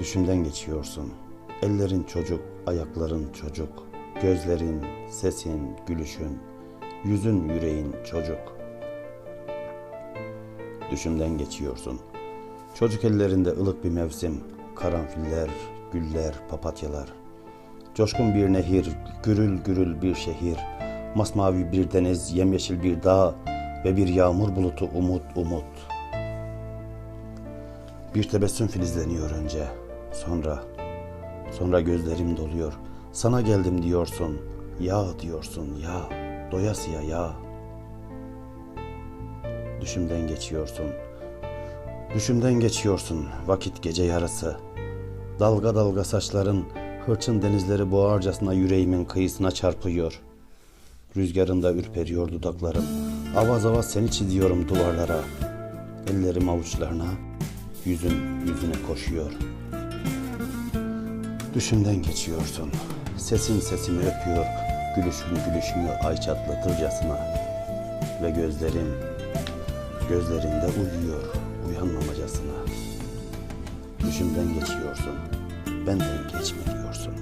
Düşümden geçiyorsun. Ellerin çocuk, ayakların çocuk. Gözlerin, sesin, gülüşün. Yüzün, yüreğin çocuk. Düşümden geçiyorsun. Çocuk ellerinde ılık bir mevsim. Karanfiller, güller, papatyalar. Coşkun bir nehir, gürül gürül bir şehir. Masmavi bir deniz, yemyeşil bir dağ ve bir yağmur bulutu umut umut. Bir tebessüm filizleniyor önce. Sonra, sonra gözlerim doluyor. Sana geldim diyorsun. Ya diyorsun ya. Doyasıya ya. Düşümden geçiyorsun. Düşümden geçiyorsun. Vakit gece yarısı. Dalga dalga saçların hırçın denizleri boğarcasına yüreğimin kıyısına çarpıyor. Rüzgarında ürperiyor dudaklarım. Avaz avaz seni çiziyorum duvarlara. Ellerim avuçlarına, yüzün yüzüne koşuyor. Düşümden geçiyorsun. Sesin sesimi öpüyor. Gülüşün gülüşümü ay çatlatırcasına. Ve gözlerin, gözlerinde uyuyor uyanmamacasına. Düşümden geçiyorsun. Benden geçme diyorsun.